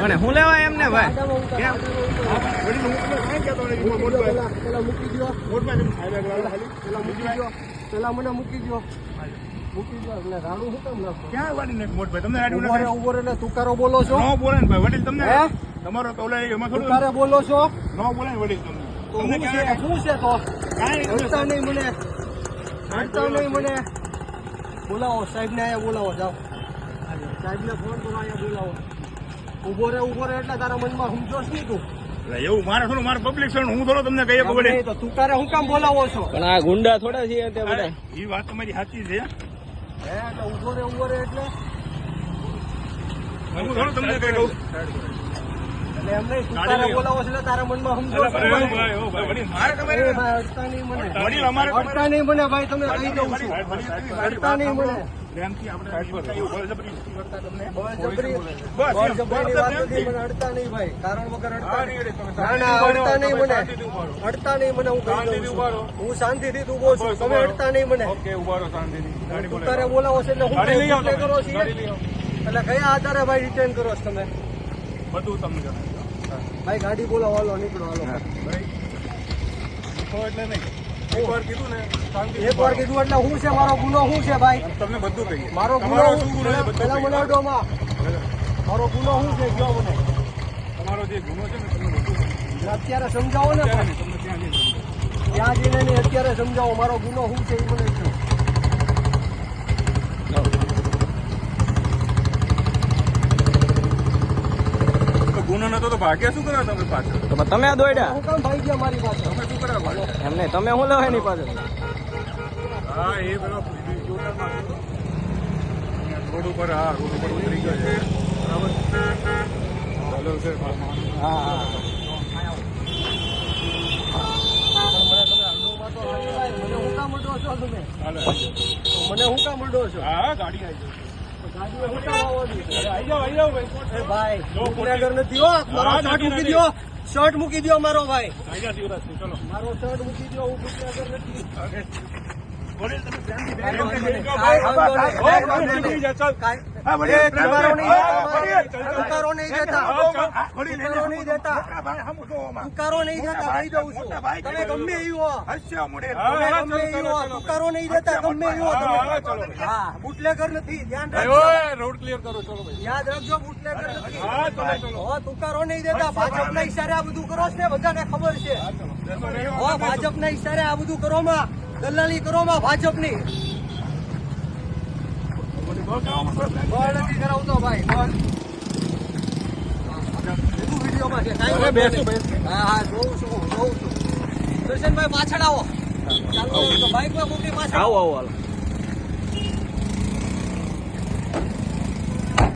કોને હું લેવાય એમને ભાઈ? પેલા, મને મૂકી દો મૂકી દ્યો. એટલે રાડું શું કામ નાખો? ક્યાં વાળી નાખ મોટભાઈ તમને આડું ઊભો ઊભો એટલે તુકારો બોલો છો. ન બોલે ને ભાઈ વડીલ તમને તમારો તો ઓલા એમાં થોડું તુકારે બોલો છો. ન બોલે વડીલ તમને. તમને શું છે? શું છે તો? કાંઈ હડતા નહીં મને. હડતા નહીં મને. બોલાવો સાહેબ ને અહીંયા બોલાવો જાઓ. સાહેબ ને ફોન કરો અહીંયા બોલાવો. ઊભો રે ઊભો રે એટલે તારા મનમાં સમજોશ શું તું. એવું મારે થોડું મારે પબ્લિક છે હું થોડો તમને કહીએ કે નહીં તો તું તારે હું કામ બોલાવો છો? પણ આ ગુંડા થોડા છે તે બધા. એ વાત તમારી સાચી છે. હે એટલે ઊભો રે ઊભો રે એટલે? હું થોડું તમને કઈ કહું. એટલે એમ નહીં તું તારે બોલાવો છો તારા મનમાં સમજો વડીલ અમારે અડતા નહીં મને ભાઈ તમે કહી દઉં છું. અડતા નહીં મને. પ્રેમથી આપણે અડતા નહીં ભાઈ. કારણ વગર અડતા નહીં. ના ના અડતા નહીં મને. અડતા નહીં મને હું હું શાંતિથી તું બોલ છું. તમે અડતા નહીં મને. શાંતિથી. તારે બોલાવો છે એટલે હું. કરો છીએ. એટલે કયા આધારે ભાઈ રિટર્ન કરો છો તમે? બધું તમને ભાઈ ગાડી બોલાવો હાલો નીકળો હાલો. એટલે નહીં. એકવાર કીધું ને કીધું એટલે શું છે? મારો ગુનો શું છે ભાઈ? તમને બધું કહીએ. મારો ગુનો શું ગુનો છે? બધું મારો ગુનો શું છે? કયો મને? તમારો જે ગુનો છે ને તમને બધું અત્યારે સમજાવો ને ત્યાં જઈને અત્યારે સમજાવો મારો ગુનો શું છે? એ મને કહો તો ભાગ્યા શું કરો તમે પાછળ તો તમે દોડ્યા હું કામ ભાઈ ગયા મારી પાસે તમે શું કરવા પાછળ એમ નહીં તમે હું લેવા એની પાછળ? હા એ પેલો રોડ ઉપર હા રોડ ઉપર ઉતરી ગયો છે. બરાબર? ચાલો છે હા હા. મને હું કામ અડો છો તમે? હાલો મને હું કામ અડો છો? હા ગાડી આવી ગાડીએ ભાઈ નથી હો શર્ટ મૂકી દો શર્ટ મૂકી દ્યો મારો ભાઈ મારો શર્ટ મૂકી દ્યો હું ગુનેગાર નથી. નહીં. દેતા. તુકારો નહીં દેતા. વડીલ, નહીં દેતા. કહી દઉં છું તમે ગમે એવું હો તમે ગમે એવું હો નહીં દેતા. ગમે એવું હો તમે હા બુટલેગર નથી. ધ્યાન રાખજો. રોડ ક્લિયર કરો ચલો ભાઈ. યાદ રાખજો બુટલેગર નથી. હા નહીં દેતા. ભાજપના ઈશારે આ બધું કરો છે ને બધાને ખબર છે. હો ભાજપના ઈશારે આ બધું કરો માં દલાલી કરો માં ભાજપની બળ નથી કરાવતો ભાઈ બળ બધું વિડીયોમાં છે કાંઈ વાંધો બેસો, નહીં. હા હા જોઉં છું જોઉં છું દર્શનભાઈ પાછળ આવો. આવો આવો.